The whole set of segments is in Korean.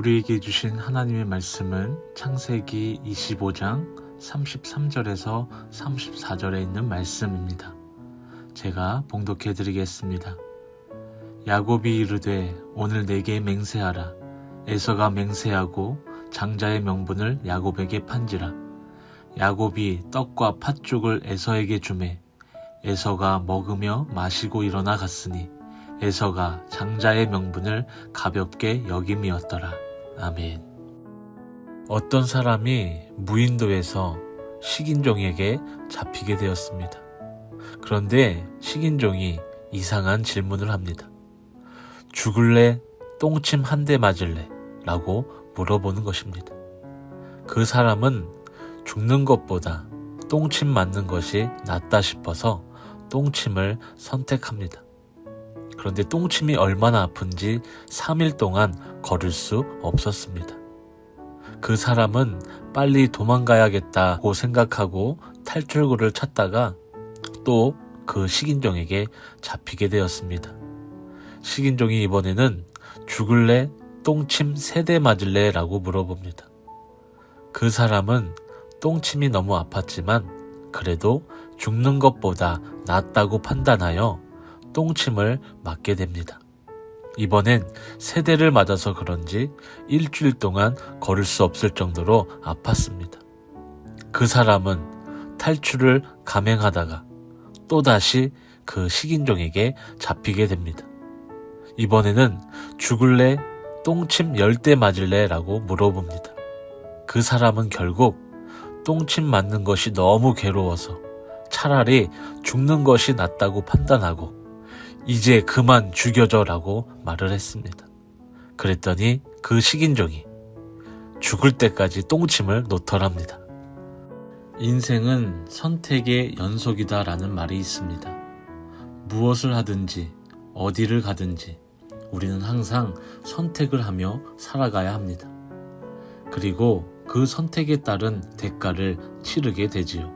우리에게 주신 하나님의 말씀은 창세기 25장 33절에서 34절에 있는 말씀입니다. 제가 봉독해 드리겠습니다. 야곱이 이르되 오늘 내게 맹세하라. 에서가 맹세하고 장자의 명분을 야곱에게 판지라. 야곱이 떡과 팥죽을 에서에게 주매 에서가 먹으며 마시고 일어나 갔으니 에서가 장자의 명분을 가볍게 여김이었더라. 아멘. 어떤 사람이 무인도에서 식인종에게 잡히게 되었습니다. 그런데 식인종이 이상한 질문을 합니다. 죽을래? 똥침 한 대 맞을래? 라고 물어보는 것입니다. 그 사람은 죽는 것보다 똥침 맞는 것이 낫다 싶어서 똥침을 선택합니다. 그런데 똥침이 얼마나 아픈지 3일 동안 걸을 수 없었습니다. 그 사람은 빨리 도망가야겠다고 생각하고 탈출구를 찾다가 또 그 식인종에게 잡히게 되었습니다. 식인종이 이번에는 죽을래? 똥침 세대 맞을래? 라고 물어봅니다. 그 사람은 똥침이 너무 아팠지만 그래도 죽는 것보다 낫다고 판단하여 똥침을 맞게 됩니다. 이번엔 세대를 맞아서 그런지 일주일 동안 걸을 수 없을 정도로 아팠습니다. 그 사람은 탈출을 감행하다가 또다시 그 식인종에게 잡히게 됩니다. 이번에는 죽을래? 똥침 열대 맞을래? 라고 물어봅니다. 그 사람은 결국 똥침 맞는 것이 너무 괴로워서 차라리 죽는 것이 낫다고 판단하고 이제 그만 죽여줘 라고 말을 했습니다. 그랬더니 그 식인종이 죽을 때까지 똥침을 놓더랍니다. 인생은 선택의 연속이다 라는 말이 있습니다. 무엇을 하든지 어디를 가든지 우리는 항상 선택을 하며 살아가야 합니다. 그리고 그 선택에 따른 대가를 치르게 되지요.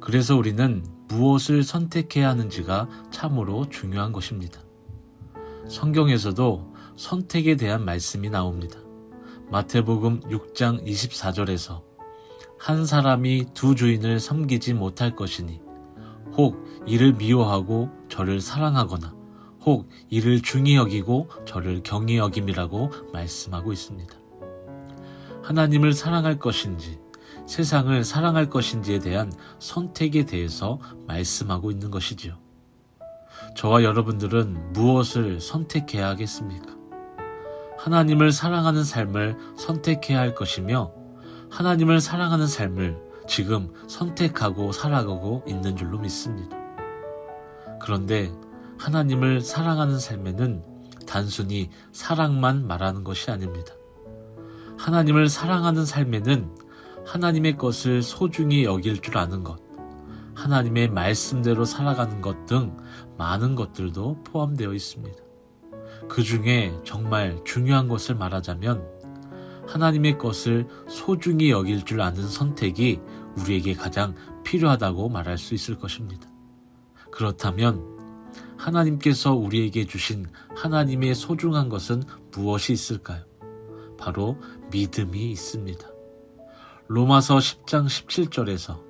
그래서 우리는 무엇을 선택해야 하는지가 참으로 중요한 것입니다. 성경에서도 선택에 대한 말씀이 나옵니다. 마태복음 6장 24절에서 한 사람이 두 주인을 섬기지 못할 것이니 혹 이를 미워하고 저를 사랑하거나 혹 이를 중히 여기고 저를 경히 여김이라고 말씀하고 있습니다. 하나님을 사랑할 것인지 세상을 사랑할 것인지에 대한 선택에 대해서 말씀하고 있는 것이지요. 저와 여러분들은 무엇을 선택해야 하겠습니까? 하나님을 사랑하는 삶을 선택해야 할 것이며 하나님을 사랑하는 삶을 지금 선택하고 살아가고 있는 줄로 믿습니다. 그런데 하나님을 사랑하는 삶에는 단순히 사랑만 말하는 것이 아닙니다. 하나님을 사랑하는 삶에는 하나님의 것을 소중히 여길 줄 아는 것, 하나님의 말씀대로 살아가는 것 등 많은 것들도 포함되어 있습니다. 그 중에 정말 중요한 것을 말하자면 하나님의 것을 소중히 여길 줄 아는 선택이 우리에게 가장 필요하다고 말할 수 있을 것입니다. 그렇다면 하나님께서 우리에게 주신 하나님의 소중한 것은 무엇이 있을까요? 바로 믿음이 있습니다. 로마서 10장 17절에서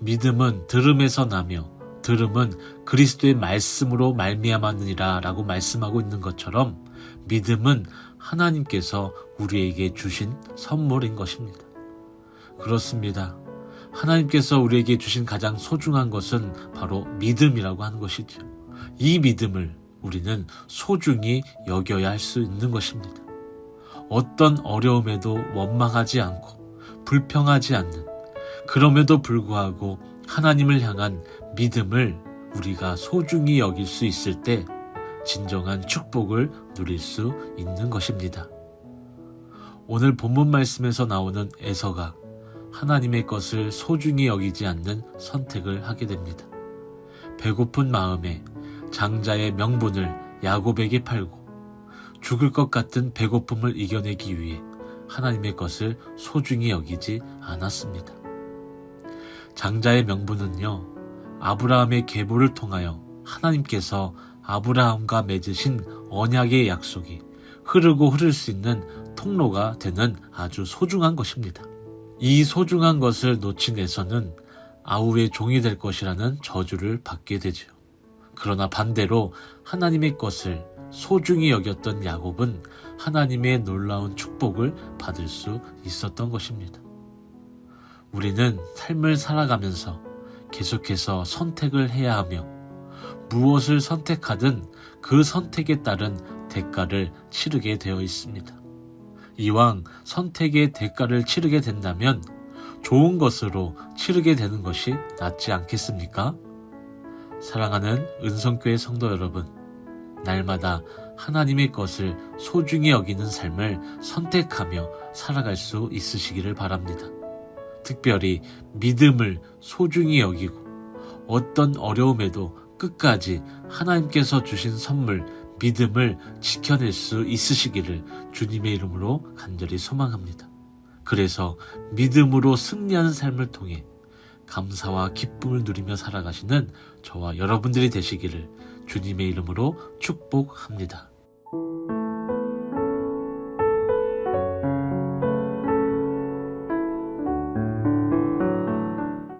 믿음은 들음에서 나며 들음은 그리스도의 말씀으로 말미암았느니라 라고 말씀하고 있는 것처럼 믿음은 하나님께서 우리에게 주신 선물인 것입니다. 그렇습니다. 하나님께서 우리에게 주신 가장 소중한 것은 바로 믿음이라고 하는 것이죠. 이 믿음을 우리는 소중히 여겨야 할 수 있는 것입니다. 어떤 어려움에도 원망하지 않고 불평하지 않는 그럼에도 불구하고 하나님을 향한 믿음을 우리가 소중히 여길 수 있을 때 진정한 축복을 누릴 수 있는 것입니다. 오늘 본문 말씀에서 나오는 에서가 하나님의 것을 소중히 여기지 않는 선택을 하게 됩니다. 배고픈 마음에 장자의 명분을 야곱에게 팔고 죽을 것 같은 배고픔을 이겨내기 위해 하나님의 것을 소중히 여기지 않았습니다. 장자의 명분은요, 아브라함의 계보를 통하여 하나님께서 아브라함과 맺으신 언약의 약속이 흐르고 흐를 수 있는 통로가 되는 아주 소중한 것입니다. 이 소중한 것을 놓친 에서는 아우의 종이 될 것이라는 저주를 받게 되죠. 그러나 반대로 하나님의 것을 소중히 여겼던 야곱은 하나님의 놀라운 축복을 받을 수 있었던 것입니다. 우리는 삶을 살아가면서 계속해서 선택을 해야 하며 무엇을 선택하든 그 선택에 따른 대가를 치르게 되어 있습니다. 이왕 선택의 대가를 치르게 된다면 좋은 것으로 치르게 되는 것이 낫지 않겠습니까? 사랑하는 은성교회 성도 여러분, 날마다 하나님의 것을 소중히 여기는 삶을 선택하며 살아갈 수 있으시기를 바랍니다. 특별히 믿음을 소중히 여기고 어떤 어려움에도 끝까지 하나님께서 주신 선물, 믿음을 지켜낼 수 있으시기를 주님의 이름으로 간절히 소망합니다. 그래서 믿음으로 승리하는 삶을 통해 감사와 기쁨을 누리며 살아가시는 저와 여러분들이 되시기를 주님의 이름으로 축복합니다.